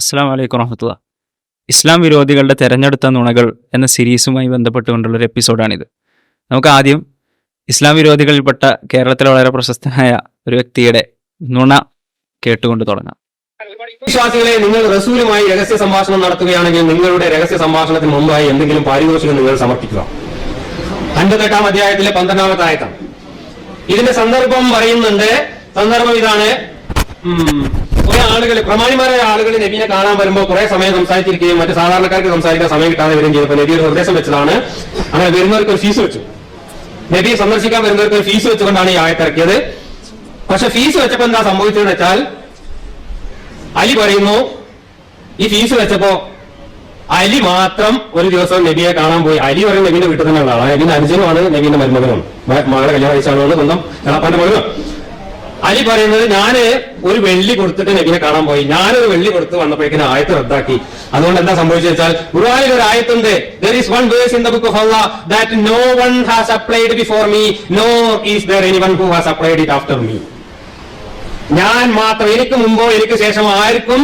അസ്സാം വലൈക്കും വറഹമത്തുള്ള. ഇസ്ലാം വിരോധികളുടെ തെരഞ്ഞെടുത്ത നുണകൾ എന്ന സീരീസുമായി ബന്ധപ്പെട്ടുകൊണ്ടുള്ള ഒരു എപ്പിസോഡാണിത്. നമുക്ക് ആദ്യം ഇസ്ലാം വിരോധികളിൽപ്പെട്ട കേരളത്തിലെ വളരെ പ്രശസ്തനായ ഒരു വ്യക്തിയുടെ നുണ കേട്ടുകൊണ്ട് തുടങ്ങാം. വിശ്വാസികളെ നിങ്ങൾ റസൂലുമായി രഹസ്യ സംഭാഷണം നടത്തുകയാണെങ്കിൽ നിങ്ങളുടെ രഹസ്യ സംഭാഷണത്തിന് മുമ്പായി എന്തെങ്കിലും പാരിതോഷികം നിങ്ങൾ സമർപ്പിക്കുക. അൻപത്തെട്ടാം അധ്യായത്തിലെ പന്ത്രണ്ടാമത്തെ ആയത്താണ്. ഇതിന്റെ സന്ദർഭം പറയുന്നുണ്ട്. സന്ദർഭം ഇതാണ്. ആളുകൾ പ്രമാണിമാരായ ആളുകൾ നബിയെ കാണാൻ വരുമ്പോൾ കുറെ സമയം സംസാരിച്ചിരിക്കുകയും മറ്റു സാധാരണക്കാർക്ക് സംസാരിക്കാൻ സമയം കിട്ടാതെ വരികയും ചെയ്തപ്പോൾ നബി നിർദ്ദേശം വെച്ചതാണ്. അങ്ങനെ വരുന്നവർക്ക് ഒരു ഫീസ് വെച്ചു. നബിയെ സന്ദർശിക്കാൻ വരുന്നവർക്ക് ഒരു ഫീസ് വെച്ചുകൊണ്ടാണ് ഈ ആയത്തിറക്കിയത് പക്ഷെ ഫീസ് വെച്ചപ്പോൾ എന്താ സംഭവിച്ചതെന്ന് വെച്ചാൽ അലി പറയുന്നു ഈ ഫീസ് വെച്ചപ്പോ അലി മാത്രം ഒരു ദിവസം നബിയെ കാണാൻ പോയി. അലി പറയുന്ന നബീന്റെ വീട്ടിൽ തന്നെ ഉള്ള ആളാണ് നബീന്റെ അനുജനുമാണ് നബീന്റെ മരുമകനും. മകളെ കല്യാണം കഴിച്ചാണ് സ്വന്തം കളപ്പാന്റെ മകനും. അലി പറയുന്നത് ഞാൻ ഒരു വെള്ളി കൊടുത്തിട്ട് നബിനെ കാണാൻ പോയി. ഞാനൊരു വെള്ളി കൊടുത്ത് വന്നപ്പോഴേക്കും ആയത്ത് റദ്ദാക്കി. അതുകൊണ്ട് എന്താ സംഭവിച്ചത് വെച്ചാൽ ഒരു ആയത്തുണ്ട്. There is one verse in the book of Allah that no one has applied before me no is there any one who has applied it after me ഞാൻ മാത്രം എനിക്ക് മുമ്പോ എനിക്ക് ശേഷം ആർക്കും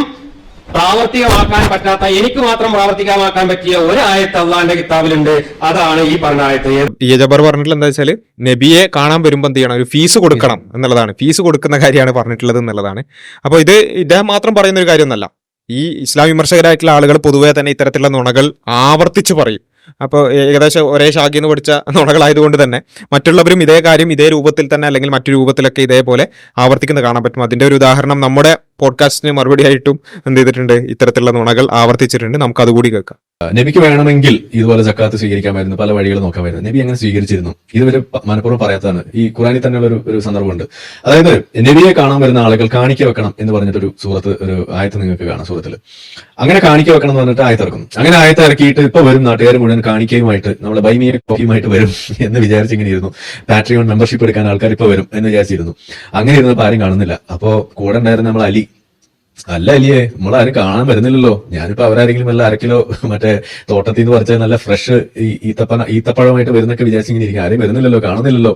പ്രാവർത്തികമാക്കാൻ പറ്റാത്ത എനിക്ക് മാത്രം പ്രാവർത്തികമാക്കാൻ പറ്റിയ ഒരു ആയത്ത് അള്ളാന്റെ കിതാബിലുണ്ട്. അതാണ് ഈ പറഞ്ഞ ആയത്ത്. ഏത് ഈ ജബർ പറഞ്ഞിട്ടുള്ള എന്താ വെച്ചാൽ നബിയെ കാണാൻ വരുമ്പോൾ എന്ത് ചെയ്യണം? ഒരു ഫീസ് കൊടുക്കണം എന്നുള്ളതാണ്. ഫീസ് കൊടുക്കുന്ന കാര്യമാണ് പറഞ്ഞിട്ടുള്ളത് എന്നുള്ളതാണ്. അപ്പോൾ ഇത് ഇദ്ദേഹം മാത്രം പറയുന്ന ഒരു കാര്യമൊന്നല്ല. ഈ ഇസ്ലാം വിമർശകരായിട്ടുള്ള ആളുകൾ പൊതുവേ തന്നെ ഇത്തരത്തിലുള്ള നുണകൾ ആവർത്തിച്ച് പറയും. അപ്പോൾ ഏകദേശം ഒരേ ശാഖയിൽ നിന്ന് പഠിച്ച നുണകളായതുകൊണ്ട് തന്നെ മറ്റുള്ളവരും ഇതേ കാര്യം ഇതേ രൂപത്തിൽ തന്നെ അല്ലെങ്കിൽ മറ്റു രൂപത്തിലൊക്കെ ഇതേപോലെ ആവർത്തിക്കുന്നത് കാണാൻ പറ്റും. അതിന്റെ ഒരു ഉദാഹരണം നമ്മുടെ പോഡ്കാസ്റ്റിന് മറുപടി ആയിട്ടും എന്ത് ചെയ്തിട്ടുണ്ട്? ഇത്തരത്തിലുള്ള നുണകൾ ആവർത്തിച്ചിട്ടുണ്ട്. നമുക്ക് അതുകൂടി കേൾക്കാം. നബിക്ക് വേണമെങ്കിൽ ഇതുപോലെ ജക്കാത്ത് സ്വീകരിക്കാമായിരുന്നു. പല വഴികൾ നോക്കാമായിരുന്നു. നബി അങ്ങനെ സ്വീകരിച്ചിരുന്നു. ഇതുവരെ മനഃപൂർവം പറയാത്തതാണ്. ഈ ഖുറാനിൽ തന്നെയുള്ള ഒരു ഒരു സന്ദർഭമുണ്ട്. അതായത് നബിയെ കാണാൻ വരുന്ന ആളുകൾ കാണിക്ക വെക്കണം എന്ന് പറഞ്ഞിട്ടൊരു സൂറത്ത് ഒരു ആയത്ത് നിങ്ങൾക്ക് കാണാം സൂറത്തിൽ. അങ്ങനെ കാണിക്ക വെക്കണം എന്ന് പറഞ്ഞിട്ട് ആയത്ത് ആയത്തിറക്കും അങ്ങനെ ആയത്ത് ഇറക്കിയിട്ട് ഇപ്പൊ വരും നാട്ടുകാർ മുഴുവൻ കാണിക്കയുമായിട്ട് നമ്മളെ ബൈമിയ കോഫിയുമായിട്ട് വരും എന്ന് വിചാരിച്ച് ഇങ്ങനെ ഇരുന്നു. പാട്രിയോൺ മെമ്പർഷിപ്പ് എടുക്കാൻ ആൾക്കാർ ഇപ്പൊ വരും എന്ന് വിചാരിച്ചിരുന്നു. അങ്ങനെ ഇരുന്നപ്പോൾ ആരും കാണുന്നില്ല. അപ്പോ കൂടെ ഉണ്ടായിരുന്ന നമ്മൾ അലി അല്ല നമ്മൾ നമ്മളാരും കാണാൻ വരുന്നില്ലല്ലോ. ഞാനിപ്പോ അവരാരെങ്കിലും വല്ല അരക്കിലോ മറ്റേ തോട്ടത്തിൽ നിന്ന് പറിച്ച നല്ല ഫ്രഷ് ഈ ഈത്തപ്പഴമായിട്ട് വരുന്നൊക്കെ വിചാരിച്ചിങ്ങനെ ഇരിക്കും. ആരും വരുന്നില്ലല്ലോ കാണുന്നില്ലല്ലോ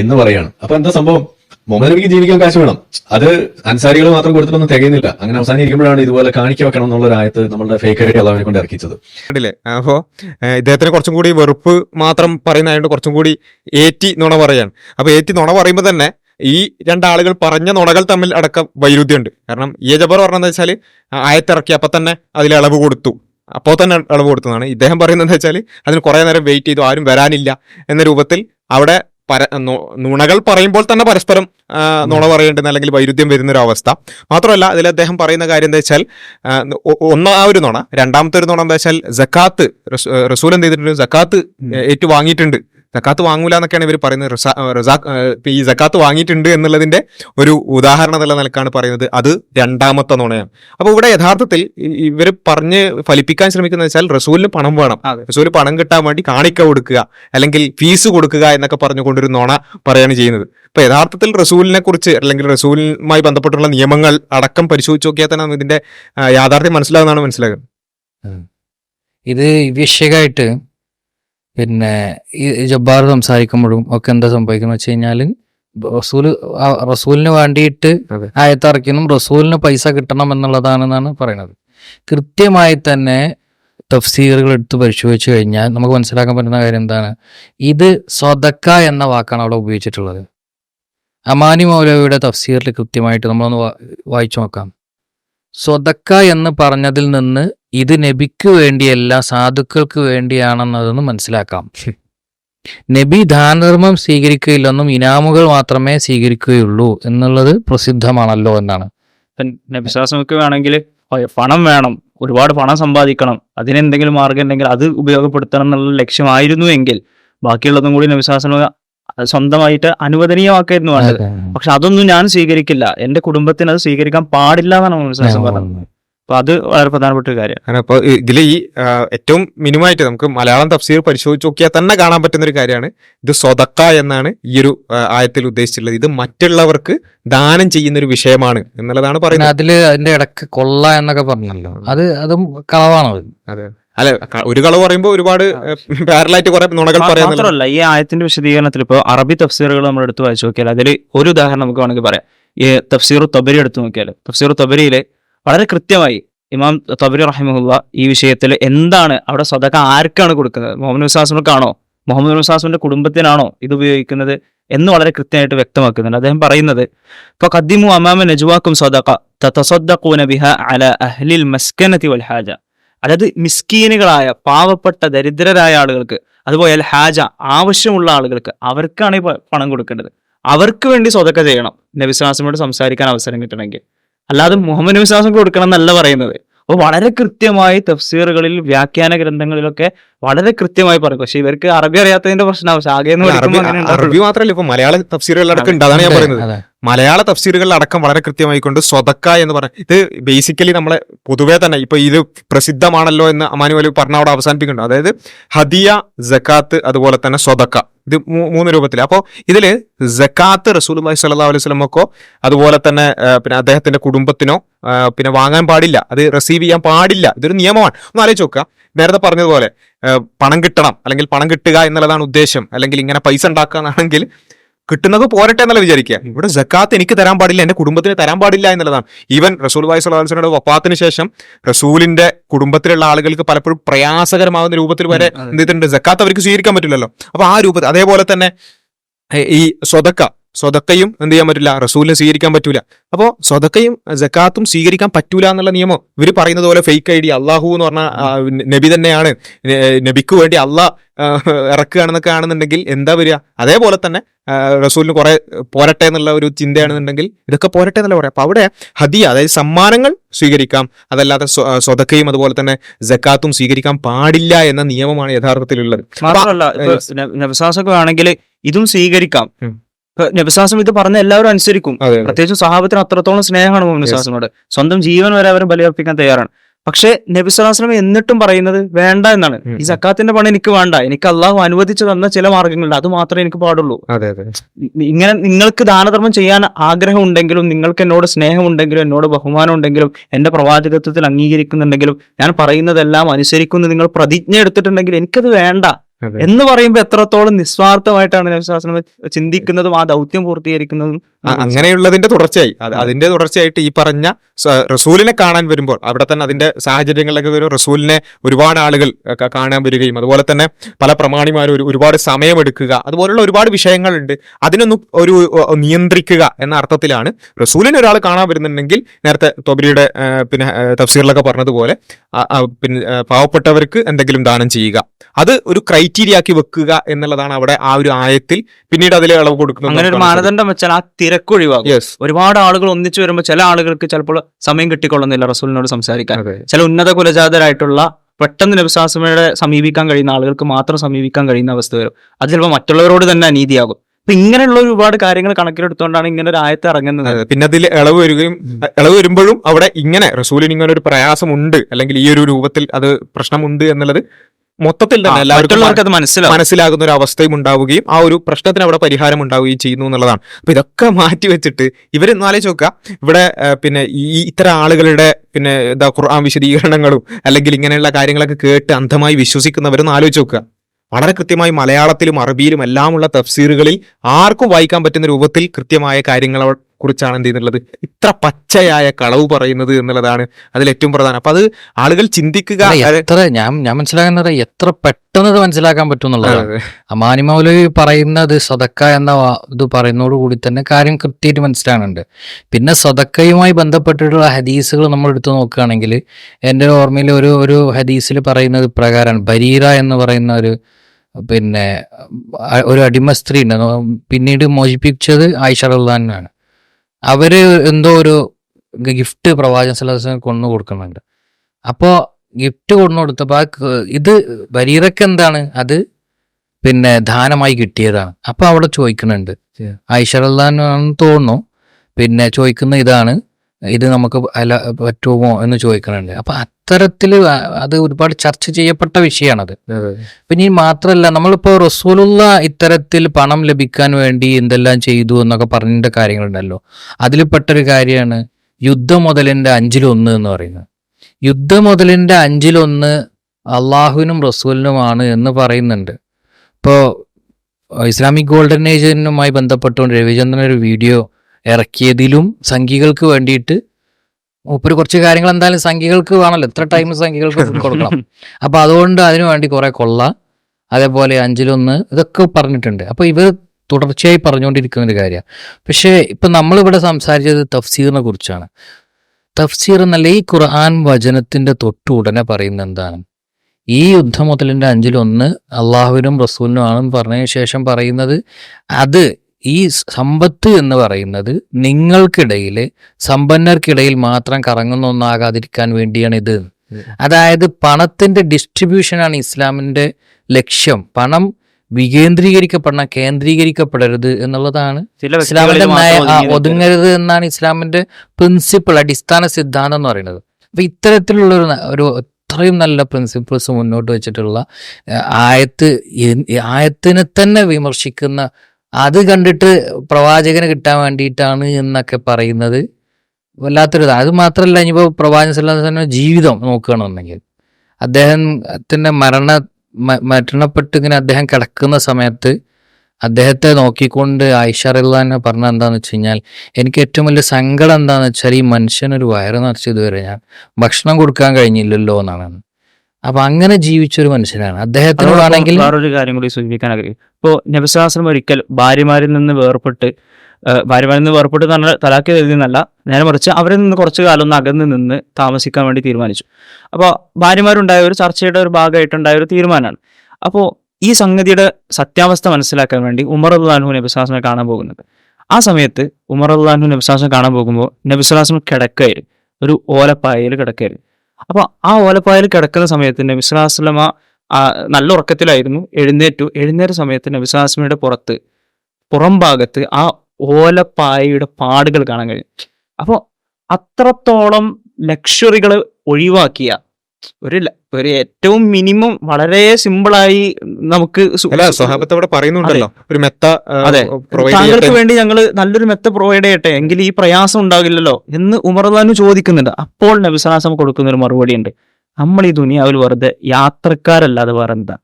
എന്ന് പറയാണ്. അപ്പൊ എന്താ സംഭവം? മുഹമ്മദ് ജീവിക്കാൻ കാശ് വേണം. അത് അൻസാരികൾ മാത്രം കൊടുത്തിട്ടൊന്നും തികയുന്നില്ല. അങ്ങനെ അവസാനം ഇരിക്കുമ്പോഴാണ് ഇതുപോലെ കാണിക്ക വെക്കണം എന്നുള്ള ഒരു ആയത്ത് നമ്മുടെ ഫേക്ക് ഐഡി അള്ളാവിനെ കൊണ്ട് ഇറക്കിച്ചത്. അപ്പോ ഇദ്ദേഹത്തിന് കുറച്ചും കൂടി വെറുപ്പ് മാത്രം പറയുന്നതായതുകൊണ്ട് കുറച്ചും കൂടി ഏറ്റി നുണ പറയാണ്. അപ്പൊ ഏറ്റി നുണ പറയുമ്പോൾ തന്നെ ഈ രണ്ടാളുകൾ പറഞ്ഞ നുണകൾ തമ്മിൽ അടക്കം വൈരുദ്ധ്യമുണ്ട്. കാരണം ഈ ജബർ പറഞ്ഞതെന്ന് വെച്ചാൽ ആയത്തിറക്കി അപ്പം തന്നെ അതിൽ ഇളവ് കൊടുത്തു. അപ്പോൾ തന്നെ ഇളവ് കൊടുത്തതാണ്. ഇദ്ദേഹം പറയുന്നത് വെച്ചാൽ അതിന് കുറേ നേരം വെയിറ്റ് ചെയ്തു ആരും വരാനില്ല എന്ന രൂപത്തിൽ അവിടെ പര നുണകൾ പറയുമ്പോൾ തന്നെ പരസ്പരം നുണ പറയേണ്ടുന്ന അല്ലെങ്കിൽ വൈരുദ്ധ്യം വരുന്ന ഒരു അവസ്ഥ മാത്രമല്ല അതിൽ അദ്ദേഹം പറയുന്ന കാര്യം എന്താ വെച്ചാൽ ഒന്നാ ഒരു നുണ. രണ്ടാമത്തെ ഒരു നുണ എന്താ വെച്ചാൽ ജക്കാത്ത് റസൂൽ എന്ത് ചെയ്തിട്ടുണ്ട്? ജക്കാത്ത് ഏറ്റു ജക്കാത്ത് വാങ്ങൂല എന്നൊക്കെയാണ് ഇവർ പറയുന്നത്. ഇപ്പൊ ഈ സക്കാത്ത് വാങ്ങിയിട്ടുണ്ട് എന്നുള്ളതിന്റെ ഒരു ഉദാഹരണം എന്നുള്ള നിലക്കാണ് പറയുന്നത്. അത് രണ്ടാമത്തെ നുണയാണ്. അപ്പോൾ ഇവിടെ യഥാർത്ഥത്തിൽ ഇവർ പറഞ്ഞ് ഫലിപ്പിക്കാൻ ശ്രമിക്കുന്നത് വെച്ചാൽ റസൂലിന് പണം വേണം. റസൂലിന് റസൂൽ പണം കിട്ടാൻ വേണ്ടി കാണിക്ക കൊടുക്കുക അല്ലെങ്കിൽ ഫീസ് കൊടുക്കുക എന്നൊക്കെ പറഞ്ഞുകൊണ്ടൊരു നുണ പറയാണ് ചെയ്യുന്നത്. ഇപ്പൊ യഥാർത്ഥത്തിൽ റസൂലിനെ കുറിച്ച് അല്ലെങ്കിൽ റസൂലുമായി ബന്ധപ്പെട്ടുള്ള നിയമങ്ങൾ അടക്കം പരിശോധിച്ച് നോക്കിയാൽ തന്നെ ഇതിന്റെ ഇതിന്റെ യാഥാർത്ഥ്യം മനസ്സിലാകുന്നതാണ് മനസ്സിലാകുന്നത്. ഇത് വിഷയമായിട്ട് പിന്നെ ഈ ജബ്ബാർ സംസാരിക്കുമ്പോഴും ഒക്കെ എന്താ സംഭവിക്കുന്ന വെച്ച് കഴിഞ്ഞാൽ റസൂൽ ആ റസൂലിന് വേണ്ടിയിട്ട് അതെ. ആയത്തിറക്കിയും റസൂലിന് പൈസ കിട്ടണം എന്നുള്ളതാണ് എന്നാണ് പറയുന്നത് കൃത്യമായി തന്നെ തഫ്സീറുകൾ എടുത്ത് പരിശോധിച്ചു കഴിഞ്ഞാൽ നമുക്ക് മനസ്സിലാക്കാൻ പറ്റുന്ന കാര്യം എന്താണ്? ഇത് സ്വതക്ക എന്ന വാക്കാണ് അവിടെ ഉപയോഗിച്ചിട്ടുള്ളത്. അമാനി മൗലവിയുടെ തഫ്സീറിൽ കൃത്യമായിട്ട് നമ്മളൊന്ന് വായിച്ചു നോക്കാം. സ്വതക്ക എന്ന് പറഞ്ഞതിൽ നിന്ന് ഇത് നബിക്ക് വേണ്ടിയല്ല സാധുക്കൾക്ക് വേണ്ടിയാണെന്നതെന്ന് മനസ്സിലാക്കാം. നബി ദാനധർമ്മം സ്വീകരിക്കുകയില്ലെന്നും ഇനാമുകൾ മാത്രമേ സ്വീകരിക്കുകയുള്ളൂ എന്നുള്ളത് പ്രസിദ്ധമാണല്ലോ എന്നാണ്. നബിശ്വാസമൊക്കെ വേണമെങ്കിൽ പണം വേണം ഒരുപാട് പണം സമ്പാദിക്കണം അതിനെന്തെങ്കിലും മാർഗം ഉണ്ടെങ്കിൽ അത് ഉപയോഗപ്പെടുത്തണം എന്നുള്ള ലക്ഷ്യമായിരുന്നു എങ്കിൽ ബാക്കിയുള്ളതും കൂടി നബിശ്വാസം സ്വന്തമായിട്ട് അനുവദനീയമാക്കായിരുന്നു വേണ്ടത് പക്ഷെ അതൊന്നും ഞാൻ സ്വീകരിക്കില്ല. എന്റെ കുടുംബത്തിന് അത് സ്വീകരിക്കാൻ പാടില്ല എന്നാണ് മനസ്സിലാക്കാൻ പറഞ്ഞത്. അപ്പൊ അത് വളരെ പ്രധാനപ്പെട്ട ഒരു കാര്യം. അപ്പൊ ഇതിൽ ഈ ഏറ്റവും മിനിമമായിട്ട് നമുക്ക് മലയാളം തഫ്സീർ പരിശോധിച്ച് നോക്കിയാൽ തന്നെ കാണാൻ പറ്റുന്ന ഒരു കാര്യമാണ്. ഇത് സ്വതക്ക എന്നാണ് ഈ ഒരു ആയത്തിൽ ഉദ്ദേശിച്ചിട്ടുള്ളത്. ഇത് മറ്റുള്ളവർക്ക് ദാനം ചെയ്യുന്ന ഒരു വിഷയമാണ് എന്നുള്ളതാണ് പറയുന്നത്. അതിൽ അതിന്റെ ഇടയ്ക്ക് കൊള്ള എന്നൊക്കെ പറഞ്ഞല്ലോ. അത് അതും കളവാണത് അതെ. അല്ല ഒരു കളവ് പറയുമ്പോൾ ഒരുപാട് പാരലായിട്ട് കുറെ നുണകൾ പറയാൻ മാത്രമല്ല ഈ ആയത്തിന്റെ വിശദീകരണത്തിൽ ഇപ്പോൾ അറബി തഫ്സീറുകൾ നമ്മൾ എടുത്ത് വായിച്ചു നോക്കിയാൽ അതിൽ ഒരു ഉദാഹരണം നമുക്ക് വേണമെങ്കിൽ പറയാം. ഈ തഫ്സീർ തബരി എടുത്തു നോക്കിയാൽ തഫ്സീർ തബരിയിലെ വളരെ കൃത്യമായി ഇമാം തബരി റഹിമുല്ല ഈ വിഷയത്തിൽ എന്താണ് അവിടെ സ്വതക്ക ആർക്കാണ് കൊടുക്കുന്നത്? മുഹമ്മദ് വിശ്വാസങ്ങൾക്കാണോ മുഹമ്മദ് വിശ്വാസിന്റെ കുടുംബത്തിനാണോ ഇത് ഉപയോഗിക്കുന്നത് എന്ന് വളരെ കൃത്യമായിട്ട് വ്യക്തമാക്കുന്നുണ്ട്. അദ്ദേഹം പറയുന്നത് ഇപ്പൊ കദ്ദിമു അമാമ നജുവാക്കും സ്വതക്ക തതസദ്ദഖൂന ബിഹ അല അഹ്ലിൽ മസ്കനതി വൽ ഹാജ. അതായത് മിസ്കീനുകളായ പാവപ്പെട്ട ദരിദ്രരായ ആളുകൾക്ക് അതുപോലെ ഹാജ ആവശ്യമുള്ള ആളുകൾക്ക് അവർക്കാണ് ഈ പണം കൊടുക്കേണ്ടത്. അവർക്ക് വേണ്ടി സ്വതക്ക ചെയ്യണം. നബിസ്വാസനോട് സംസാരിക്കാൻ അവസരം കിട്ടണമെങ്കിൽ. അല്ലാതെ മുഹമ്മദ് നബിസ്വാസം കൊടുക്കണം എന്നല്ല പറയുന്നത്. അപ്പോൾ വളരെ കൃത്യമായി തഫ്സീറുകളിൽ വ്യാഖ്യാന ഗ്രന്ഥങ്ങളിലൊക്കെ വളരെ കൃത്യമായി പറയും. പക്ഷെ ഇവർക്ക് അറബി അറിയാത്തതിന്റെ പ്രശ്നമാവും. പക്ഷെ ഉണ്ടാവുള്ളൂ. അറബി മാത്രമല്ല ഇപ്പൊ മലയാള തഫ്സീറുകളിലടക്കം ഉണ്ട്. അതാണ് ഞാൻ പറയുന്നത്. മലയാള തഫ്സീറുകളിലടക്കം വളരെ കൃത്യമായിക്കൊണ്ട് സ്വതക്ക എന്ന് പറഞ്ഞ ഇത് ബേസിക്കലി നമ്മളെ പൊതുവെ തന്നെ ഇപ്പൊ ഇത് പ്രസിദ്ധമാണല്ലോ എന്ന് അമാനുവൽ പറഞ്ഞ അവിടെ അവസാനിപ്പിക്കുന്നുണ്ട്. അതായത് ഹദിയ ജക്കാത്ത് അതുപോലെ തന്നെ സ്വതക്ക. ഇത് മൂന്ന് രൂപത്തിൽ അപ്പോൾ ഇതിൽ ജക്കാത്ത് റസൂൽ സല്ലാ അലൈഹി സ്വലമക്കോ അതുപോലെ തന്നെ പിന്നെ അദ്ദേഹത്തിന്റെ കുടുംബത്തിനോ പിന്നെ വാങ്ങാൻ പാടില്ല. അത് റിസീവ് ചെയ്യാൻ പാടില്ല. ഇതൊരു നിയമമാണ്. ഒന്ന് ആലോചിച്ച് നോക്കുക. നേരത്തെ പറഞ്ഞതുപോലെ പണം കിട്ടണം അല്ലെങ്കിൽ പണം കിട്ടുക എന്നുള്ളതാണ് ഉദ്ദേശം. അല്ലെങ്കിൽ ഇങ്ങനെ പൈസ ഉണ്ടാക്കുക എന്നാണെങ്കിൽ കിട്ടുന്നത് പോരട്ടെ എന്നല്ല വിചാരിക്കുക. ഇവിടെ ജക്കാത്ത് എനിക്ക് തരാൻ പാടില്ല എന്റെ കുടുംബത്തിന് തരാൻ പാടില്ല എന്നുള്ളതാണ്. ഈവൻ റസൂൽ വായി സ്വലാസ്ലയുടെ വപ്പാത്തിന് ശേഷം റസൂലിന്റെ കുടുംബത്തിലുള്ള ആളുകൾക്ക് പലപ്പോഴും പ്രയാസകരമാകുന്ന രൂപത്തിൽ വരെ. എന്ത് ചെയ്തിട്ടുണ്ട്? ജക്കാത്ത് അവർക്ക് സ്വീകരിക്കാൻ പറ്റില്ലല്ലോ. അപ്പൊ ആ രൂപത്തിൽ അതേപോലെ തന്നെ ഈ സ്വതക്ക സ്വതക്കയും എന്ത് ചെയ്യാൻ പറ്റില്ല? റസൂലിനെ സ്വീകരിക്കാൻ പറ്റൂല. അപ്പോൾ സ്വതക്കയും ജക്കാത്തും സ്വീകരിക്കാൻ പറ്റൂല എന്നുള്ള നിയമം ഇവർ പറയുന്നത് പോലെ ഫേക്ക് ഐ ഡി അള്ളാഹു എന്ന് പറഞ്ഞ നബി തന്നെയാണ്. നബിക്ക് വേണ്ടി അള്ളാഹ് ഇറക്കുകയാണെന്നൊക്കെ ആണെന്നുണ്ടെങ്കിൽ എന്താ വരിക? അതേപോലെ തന്നെ റസൂലിന് കുറെ പോരട്ടെ എന്നുള്ള ഒരു ചിന്തയാണെന്നുണ്ടെങ്കിൽ ഇതൊക്കെ പോരട്ടെ എന്നല്ല പറയാം. അപ്പൊ അവിടെ ഹദിയ അതായത് സമ്മാനങ്ങൾ സ്വീകരിക്കാം. അതല്ലാതെ സ്വ- സ്വതക്കയും അതുപോലെ തന്നെ ജക്കാത്തും സ്വീകരിക്കാൻ പാടില്ല എന്ന നിയമമാണ് യഥാർത്ഥത്തിലുള്ളത്. മാത്രമല്ല. ന- ഇതും സ്വീകരിക്കാം. നബിസ്വാസം ഇത് പറഞ്ഞ എല്ലാവരും അനുസരിക്കും. പ്രത്യേകിച്ച് സഹാബത്തിന് അത്രത്തോളം സ്നേഹമാണ് വിശ്വാസിനോട് സ്വന്തം ജീവൻ വരെ അവർ ബലിയർപ്പിക്കാൻ തയ്യാറാണ്. പക്ഷെ നബിസ്വലാസ്ലം എന്നിട്ടും പറയുന്നത് വേണ്ട എന്നാണ്. ഈ സക്കാത്തിന്റെ പണി എനിക്ക് വേണ്ട. എനിക്ക് അള്ളാഹു അനുവദിച്ചു തന്ന ചില മാർഗങ്ങളുണ്ട്. അത് മാത്രമേ എനിക്ക് പാടുള്ളൂ. ഇങ്ങനെ നിങ്ങൾക്ക് ദാനധർമ്മം ചെയ്യാൻ ആഗ്രഹം ഉണ്ടെങ്കിലും നിങ്ങൾക്ക് എന്നോട് സ്നേഹം ഉണ്ടെങ്കിലും എന്നോട് ബഹുമാനം ഉണ്ടെങ്കിലും എന്റെ പ്രവാചകത്വത്തിൽ അംഗീകരിക്കുന്നുണ്ടെങ്കിലും ഞാൻ പറയുന്നതെല്ലാം അനുസരിക്കുന്നു നിങ്ങൾ പ്രതിജ്ഞ എടുത്തിട്ടുണ്ടെങ്കിൽ എനിക്കത് വേണ്ട. എന്ന് പറയുമ്പോൾ എത്രത്തോളം നിസ്വാർത്ഥമായിട്ടാണ് നബിസ്വലാസ്ലം ചിന്തിക്കുന്നതും ആ ദൗത്യം പൂർത്തീകരിക്കുന്നതും അങ്ങനെയുള്ളതിന്റെ തുടർച്ചയായി. അതിന്റെ തുടർച്ചയായിട്ട് ഈ പറഞ്ഞ റസൂലിനെ കാണാൻ വരുമ്പോൾ അവിടെ തന്നെ അതിന്റെ സാഹചര്യങ്ങളിലൊക്കെ വരും റസൂലിനെ ഒരുപാട് ആളുകൾ കാണാൻ വരികയും അതുപോലെ തന്നെ പല പ്രമാണിമാരും ഒരു ഒരുപാട് സമയമെടുക്കുക അതുപോലുള്ള ഒരുപാട് വിഷയങ്ങളുണ്ട്. അതിനൊന്നും ഒരു നിയന്ത്രിക്കുക എന്ന അർത്ഥത്തിലാണ് റസൂലിനെ ഒരാൾ കാണാൻ വരുന്നുണ്ടെങ്കിൽ നേരത്തെ തൊബരിയുടെ പിന്നെ തഫ്സീറിലൊക്കെ പറഞ്ഞതുപോലെ പിന്നെ പാവപ്പെട്ടവർക്ക് എന്തെങ്കിലും ദാനം ചെയ്യുക. അത് ഒരു ക്രൈറ്റീരിയ ആക്കി വെക്കുക എന്നുള്ളതാണ് അവിടെ ആ ഒരു ആയത്തിൽ പിന്നീട് അതിൽ ഇളവ് കൊടുക്കുന്നത് അങ്ങനെ ഒരു മാനദണ്ഡം വെച്ചാൽ ആ തിരക്കൊഴിവാകും ഒരുപാട് ആളുകൾ ഒന്നിച്ചു വരുമ്പോൾ ചില ആളുകൾക്ക് ചിലപ്പോൾ സമയം കിട്ടിക്കൊള്ളുന്നില്ല റസൂലിനോട് സംസാരിക്കാൻ. ചില ഉന്നത കുലജാതരായിട്ടുള്ള പെട്ടെന്ന് നബിസാസമയുടെ സമീപിക്കാൻ കഴിയുന്ന ആളുകൾക്ക് മാത്രം സമീപിക്കാൻ കഴിയുന്ന അവസ്ഥ വരും. അത് ചിലപ്പോൾ മറ്റുള്ളവരോട് തന്നെ അനീതിയാകും. അപ്പൊ ഇങ്ങനെയുള്ള ഒരുപാട് കാര്യങ്ങൾ കണക്കിലെടുത്തുകൊണ്ടാണ് ഇങ്ങനെ ഒരു ആയത്ത് ഇറങ്ങുന്നത്. പിന്നെ അതിൽ ഇളവ് വരികയും ഇളവ് വരുമ്പോഴും അവിടെ ഇങ്ങനെ റസൂലിന് ഇങ്ങനെ ഒരു പ്രയാസമുണ്ട് അല്ലെങ്കിൽ ഈ ഒരു രൂപത്തിൽ അത് പ്രശ്നമുണ്ട് എന്നുള്ളത് മൊത്തത്തിൽ തന്നെ മറ്റുള്ളവർക്ക് അത് മനസ്സിലാവും. മനസ്സിലാകുന്ന ഒരു അവസ്ഥയും ഉണ്ടാവുകയും ആ ഒരു പ്രശ്നത്തിന് അവിടെ പരിഹാരം ഉണ്ടാവുകയും ചെയ്യുന്നു എന്നുള്ളതാണ് അപ്പൊ ഇതൊക്കെ മാറ്റി വെച്ചിട്ട് ഇവർ ആലോചിച്ച് നോക്കുക. ഇവിടെ പിന്നെ ഈ ഇത്തരം ആളുകളുടെ പിന്നെ എന്താ ഖുർആൻ വിശദീകരണങ്ങളും അല്ലെങ്കിൽ ഇങ്ങനെയുള്ള കാര്യങ്ങളൊക്കെ കേട്ട് അന്ധമായി വിശ്വസിക്കുന്നവരൊന്ന് ആലോചിച്ച് നോക്കുക. വളരെ കൃത്യമായി മലയാളത്തിലും അറബിയിലും എല്ലാമുള്ള തഫ്സീറുകളിൽ ആർക്കും വായിക്കാൻ പറ്റുന്ന രൂപത്തിൽ കൃത്യമായ കാര്യങ്ങളെ കുറിച്ചാണ് എന്ത് ചെയ്യുന്നുള്ളത്? ഇത്ര പച്ചയായ കളവ് പറയുന്നത് എന്നുള്ളതാണ് അതിൽ ഏറ്റവും പ്രധാനം. അപ്പൊ അത് ആളുകൾ ചിന്തിക്കുക. എത്ര ഞാൻ ഞാൻ മനസ്സിലാക്കുന്നത് എത്ര പെട്ടെന്ന് ഇത് മനസ്സിലാക്കാൻ പറ്റും അമാനി മൗലവി പറയുന്നത് സദക്ക എന്ന ഇത് പറയുന്നതോട് കൂടി തന്നെ കാര്യം കൃത്യമായിട്ട് മനസ്സിലാകുന്നുണ്ട്. പിന്നെ സദക്കയുമായി ബന്ധപ്പെട്ടിട്ടുള്ള ഹദീസുകൾ നമ്മൾ എടുത്തു നോക്കുകയാണെങ്കിൽ എന്റെ ഓർമ്മയിൽ ഒരു ഒരു ഹദീസിൽ പറയുന്നത് പ്രകാരമാണ് ബരീറ എന്ന് പറയുന്ന ഒരു പിന്നെ ഒരു അടിമ സ്ത്രീ ഉണ്ട്. പിന്നീട് മോചിപ്പിച്ചത് ആയിഷ റഹ്ലാനാണ് അവർ എന്തോ ഒരു ഗിഫ്റ്റ് പ്രവാചകൻ സലഹുസ്ലം കൊണ്ടു കൊടുക്കുന്നുണ്ട്. അപ്പോ ഗിഫ്റ്റ് കൊണ്ടു കൊടുത്തപ്പോൾ ആ ഇത് ബരീറക്ക് എന്താണ്? അത് പിന്നെ ദാനമായി കിട്ടിയതാണ്. അപ്പൊ അവിടെ ചോദിക്കുന്നുണ്ട്. ഐശ്വരല്ലാന്ന് തോന്നുന്നു. പിന്നെ ചോദിക്കുന്ന ഇതാണ്. ഇത് നമുക്ക് അല പറ്റുമോ എന്ന് ചോദിക്കുന്നുണ്ട് അപ്പൊ അത്തരത്തിൽ അത് ഒരുപാട് ചർച്ച ചെയ്യപ്പെട്ട വിഷയമാണത് പിന്നെ മാത്രമല്ല നമ്മളിപ്പോ റസൂലുള്ള ഇത്തരത്തിൽ പണം ലഭിക്കാൻ വേണ്ടി എന്തെല്ലാം ചെയ്തു എന്നൊക്കെ പറഞ്ഞിട്ട് കാര്യങ്ങളുണ്ടല്ലോ. അതിൽ പെട്ടൊരു കാര്യമാണ് യുദ്ധമുതലിന്റെ അഞ്ചിലൊന്ന് എന്ന് പറയുന്നത്. യുദ്ധ യുദ്ധമുതലിന്റെ അഞ്ചിലൊന്ന് അള്ളാഹുവിനും റസൂലിനുമാണ് എന്ന് പറയുന്നുണ്ട്. ഇപ്പോൾ ഇസ്ലാമിക് ഗോൾഡൻ ഏജിനുമായി ബന്ധപ്പെട്ടുകൊണ്ട് രവിചന്ദ്രൻ ഒരു വീഡിയോ ഇറക്കിയതിലും സംഖ്യകൾക്ക് വേണ്ടിയിട്ട് മൂപ്പര് കുറച്ച് കാര്യങ്ങൾ എന്തായാലും സംഖ്യകൾക്ക് വേണമല്ലോ എത്ര ടൈം സംഖ്യകൾക്ക് കൊടുക്കണം. അപ്പൊ അതുകൊണ്ട് അതിനു വേണ്ടി കുറെ കൊള്ള അതേപോലെ അഞ്ചിലൊന്ന് ഇതൊക്കെ പറഞ്ഞിട്ടുണ്ട്. അപ്പൊ ഇവർ തുടർച്ചയായി പറഞ്ഞുകൊണ്ടിരിക്കുന്ന ഒരു കാര്യമാണ് പക്ഷേ ഇപ്പൊ നമ്മളിവിടെ സംസാരിച്ചത് തഫ്സീറിനെ കുറിച്ചാണ്. തഫ്സീർ എന്നല്ല ഈ ഖുർആൻ വചനത്തിന്റെ തൊട്ടു ഉടനെ പറയുന്ന എന്താണ്? ഈ യുദ്ധമുതലിന്റെ അഞ്ചിലൊന്ന് അള്ളാഹുവിനും റസൂലിനും ആണെന്ന് പറഞ്ഞതിന് ശേഷം പറയുന്നത് അത് ഈ സമ്പത്ത് എന്ന് പറയുന്നത് നിങ്ങൾക്കിടയിൽ സമ്പന്നർക്കിടയിൽ മാത്രം കറങ്ങുന്ന ഒന്നാകാതിരിക്കാൻ വേണ്ടിയാണ് ഇത് അതായത് പണത്തിന്റെ ഡിസ്ട്രിബ്യൂഷനാണ് ഇസ്ലാമിന്റെ ലക്ഷ്യം. പണം വികേന്ദ്രീകരിക്കപ്പെടണം കേന്ദ്രീകരിക്കപ്പെടരുത് എന്നുള്ളതാണ് ഇസ്ലാമിന്റെ. ഒതുങ്ങരുത് എന്നാണ് ഇസ്ലാമിന്റെ പ്രിൻസിപ്പിൾ അടിസ്ഥാന സിദ്ധാന്തം എന്ന് പറയുന്നത്. അപ്പൊ ഇത്തരത്തിലുള്ള ഒരു അത്രയും നല്ല പ്രിൻസിപ്പിൾസ് മുന്നോട്ട് വെച്ചിട്ടുള്ള ആയത്ത് ആയത്തിനെ തന്നെ വിമർശിക്കുന്ന അത് കണ്ടിട്ട് പ്രവാചകന് കിട്ടാൻ വേണ്ടിയിട്ടാണ് എന്നൊക്കെ പറയുന്നത്. വല്ലാത്തൊരു. അത് മാത്രമല്ല ഇനിയിപ്പോൾ പ്രവാചകൻ വസല്ലം ജീവിതം നോക്കുകയാണെന്നുണ്ടെങ്കിൽ. അദ്ദേഹത്തിന്റെ മരണ മരണപ്പെട്ട് ഇങ്ങനെ അദ്ദേഹം കിടക്കുന്ന സമയത്ത് അദ്ദേഹത്തെ നോക്കിക്കൊണ്ട് ആയിഷ റിള്ളാനെ പറഞ്ഞ എന്താന്ന് വെച്ച് കഴിഞ്ഞാൽ എനിക്ക് ഏറ്റവും വലിയ സങ്കടം എന്താന്ന് വെച്ചാൽ ഈ മനുഷ്യനൊരു വയറ് നിറച്ച് ഇതുവരെ ഞാൻ ഭക്ഷണം കൊടുക്കാൻ കഴിഞ്ഞില്ലല്ലോ എന്നാണ്. അപ്പൊ അങ്ങനെ ജീവിച്ചൊരു മനുഷ്യനാണ്. അദ്ദേഹത്തിനോടാണെങ്കിൽ വേറൊരു കാര്യം കൂടി സൂചിപ്പിക്കാൻ ആഗ്രഹിക്കും ഇപ്പോൾ നബിസ്വാസം ഒരിക്കൽ ഭാര്യമാരിൽ നിന്ന് വേർപെട്ട് ഭാര്യമാരിൽ നിന്ന് വേർപെട്ട് എന്ന് തലാക്കി എഴുതിയെന്നല്ല നേരെ മറിച്ച് അവരിൽ നിന്ന് കുറച്ചു കാലം ഒന്ന് അകന്ന് നിന്ന് താമസിക്കാൻ വേണ്ടി തീരുമാനിച്ചു. അപ്പോൾ ഭാര്യമാരുണ്ടായ ഒരു ചർച്ചയുടെ ഒരു ഭാഗമായിട്ടുണ്ടായ ഒരു തീരുമാനമാണ്. അപ്പോൾ ഈ സംഗതിയുടെ സത്യാവസ്ഥ മനസ്സിലാക്കാൻ വേണ്ടി ഉമർ അള്ളാഹു നബിസ്വാസിനെ കാണാൻ പോകുന്നത്. ആ സമയത്ത് ഉമർ അള്ളാഹു നബിസ്വാസിനെ കാണാൻ പോകുമ്പോൾ നബിസ്വാസം കിടക്കായിരുന്നു ഒരു ഓലപ്പായയിൽ കിടക്കായിരുന്നു അപ്പോൾ ആ ഓലപ്പായൽ കിടക്കുന്ന സമയത്ത് നബിസ്വലാസ്ലമ നല്ല ഉറക്കത്തിലായിരുന്നു. എഴുന്നേറ്റു. എഴുന്നേറ്റ സമയത്ത് നബിസ്വലാസ്ലമയുടെ പുറത്ത് പുറം ഭാഗത്ത് ആ ഓലപ്പായയുടെ പാടുകൾ കാണാൻ കഴിയും അപ്പോൾ അത്രത്തോളം ലക്ഷറികൾ ഒഴിവാക്കിയ ഒരു ഒരു ഏറ്റവും മിനിമം വളരെ സിമ്പിളായി നമുക്ക് പറയുന്നുണ്ടല്ലോ. ഒരു മെത്ത അതെ. താങ്കൾക്ക് വേണ്ടി ഞങ്ങൾ നല്ലൊരു മെത്ത പ്രൊവൈഡ് ചെയ്യട്ടെ. എങ്കിൽ ഈ പ്രയാസം ഉണ്ടാകില്ലല്ലോ എന്ന് ഉമർദാനു ചോദിക്കുന്നുണ്ട്. അപ്പോൾ നബിസലാസം കൊടുക്കുന്ന ഒരു മറുപടി ഉണ്ട്. നമ്മൾ ഈ ദുനിയാവിൽ വെറുതെ യാത്രക്കാരല്ലാതെ വേറെ എന്താ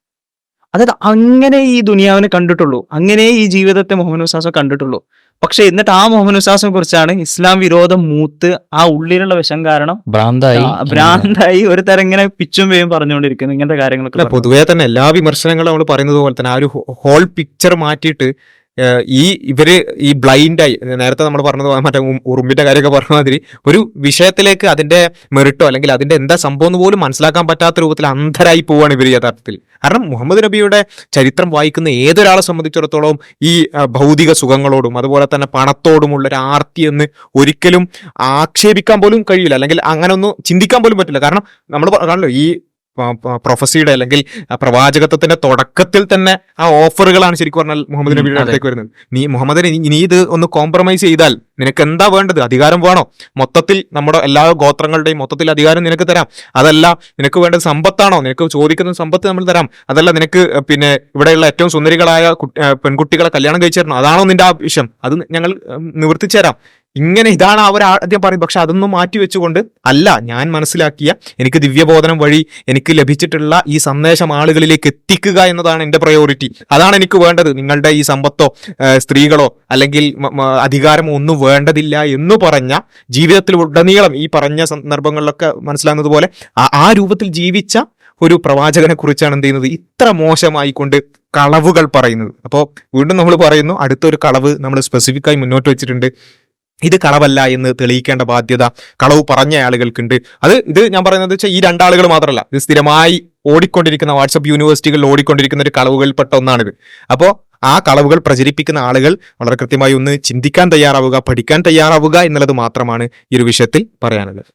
അതായത് അങ്ങനെ ഈ ദുനിയാവിനെ കണ്ടിട്ടുള്ളൂ. അങ്ങനെ ഈ ജീവിതത്തെ മുഹമ്മദ് വിശ്വാസം കണ്ടിട്ടുള്ളൂ. പക്ഷെ എന്നിട്ട് ആ മുഹമ്മദ് വിശ്വാസിനെ കുറിച്ചാണ് ഇസ്ലാം വിരോധം മൂത്ത് ആ ഉള്ളിലുള്ള വിഷം കാരണം ഭ്രാന്തായി ഭ്രാന്തായി ഒരു തരം ഇങ്ങനെ പിച്ചും വേയും പറഞ്ഞുകൊണ്ടിരിക്കുന്നു ഇങ്ങനത്തെ കാര്യങ്ങളൊക്കെ. പൊതുവേ തന്നെ എല്ലാ വിമർശനങ്ങളും നമ്മൾ പറയുന്നത് പോലെ തന്നെ ആ ഒരു ഹോൾ പിക്ചർ മാറ്റിയിട്ട് ഈ ഇവർ ഈ ബ്ലൈൻഡായി നേരത്തെ നമ്മൾ പറഞ്ഞത് മറ്റേ ഉറുമ്പിന്റെ കാര്യമൊക്കെ പറഞ്ഞ മാതിരി ഒരു വിഷയത്തിലേക്ക് അതിന്റെ മെറിട്ടോ അല്ലെങ്കിൽ അതിന്റെ എന്താ സംഭവം എന്ന് പോലും മനസ്സിലാക്കാൻ പറ്റാത്ത രൂപത്തിൽ അന്ധരായി പോവാണ് ഇവർ യഥാർത്ഥത്തിൽ. കാരണം മുഹമ്മദ് നബിയുടെ ചരിത്രം വായിക്കുന്ന ഏതൊരാളെ സംബന്ധിച്ചിടത്തോളം ഈ ഭൗതിക സുഖങ്ങളോടും അതുപോലെ തന്നെ പണത്തോടുമുള്ള ഒരു ആർത്തി എന്ന് ഒരിക്കലും ആക്ഷേപിക്കാൻ പോലും കഴിയില്ല. അല്ലെങ്കിൽ അങ്ങനെ ഒന്നും ചിന്തിക്കാൻ പോലും പറ്റില്ല. കാരണം നമ്മൾ കാണല്ലോ ഈ പ്രൊഫസിയുടെ അല്ലെങ്കിൽ പ്രവാചകത്വത്തിന്റെ തുടക്കത്തിൽ തന്നെ ആ ഓഫറുകളാണ് ശരിക്കും പറഞ്ഞാൽ മുഹമ്മദ് നബിയുടെ അടുത്തേക്ക് വരുന്നത്. നീ മുഹമ്മദ് നീ- ഇത് ഒന്ന് കോംപ്രമൈസ് ചെയ്താൽ നിനക്ക് എന്താ വേണ്ടത്? അധികാരം വേണോ? മൊത്തത്തിൽ നമ്മുടെ എല്ലാ ഗോത്രങ്ങളുടെയും മൊത്തത്തിൽ അധികാരം നിനക്ക് തരാം. അതല്ല നിനക്ക് വേണ്ടത് സമ്പത്താണോ? നിനക്ക് ചോദിക്കുന്ന സമ്പത്ത് നമ്മൾ തരാം. അതല്ല നിനക്ക് പിന്നെ ഇവിടെയുള്ള ഏറ്റവും സുന്ദരികളായ പെൺകുട്ടികളെ കല്യാണം കഴിച്ചു തരണം അതാണോ നിന്റെ ആവശ്യം? അത് ഞങ്ങൾ നിവർത്തിച്ചു തരാം. ഇങ്ങനെ ഇതാണ് അവർ ആദ്യം പറയും പക്ഷെ അതൊന്നും മാറ്റി വെച്ചുകൊണ്ട് അല്ല ഞാൻ മനസ്സിലാക്കിയ എനിക്ക് ദിവ്യബോധനം വഴി എനിക്ക് ലഭിച്ചിട്ടുള്ള ഈ സന്ദേശം ആളുകളിലേക്ക് എത്തിക്കുക എന്നതാണ് എന്റെ പ്രയോറിറ്റി അതാണ് എനിക്ക് വേണ്ടത്. നിങ്ങളുടെ ഈ സമ്പത്തോ സ്ത്രീകളോ അല്ലെങ്കിൽ അധികാരമോ ഒന്നും വേണ്ടതില്ല എന്ന് പറഞ്ഞ ജീവിതത്തിൽ ഉടനീളം ഈ പറഞ്ഞ സന്ദർഭങ്ങളിലൊക്കെ മനസ്സിലാകുന്നതുപോലെ ആ രൂപത്തിൽ ജീവിച്ച ഒരു പ്രവാചകനെ കുറിച്ചാണ് എന്ത് ചെയ്യുന്നത്? ഇത്ര മോശമായിക്കൊണ്ട് കളവുകൾ പറയുന്നത്. അപ്പോൾ വീണ്ടും നമ്മൾ പറയുന്നു അടുത്തൊരു കളവ് നമ്മൾ സ്പെസിഫിക്കായി മുന്നോട്ട് വെച്ചിട്ടുണ്ട്. ഇത് കളവല്ല എന്ന് തെളിയിക്കേണ്ട ബാധ്യത കളവ് പറഞ്ഞ ആളുകൾക്കുണ്ട്. അത് ഇത് ഞാൻ പറയുന്നത് വെച്ചാൽ ഈ രണ്ടാളുകൾ മാത്രമല്ല. ഇത് സ്ഥിരമായി ഓടിക്കൊണ്ടിരിക്കുന്ന വാട്സപ്പ് യൂണിവേഴ്സിറ്റികളിൽ ഓടിക്കൊണ്ടിരിക്കുന്ന ഒരു കളവുകൾപ്പെട്ട ഒന്നാണിത്. അപ്പോൾ ആ കളവുകൾ പ്രചരിപ്പിക്കുന്ന ആളുകൾ വളരെ കൃത്യമായി ഒന്ന് ചിന്തിക്കാൻ തയ്യാറാവുക പഠിക്കാൻ തയ്യാറാവുക എന്നുള്ളത് മാത്രമാണ് ഈ ഒരു വിഷയത്തിൽ പറയാനുള്ളത്.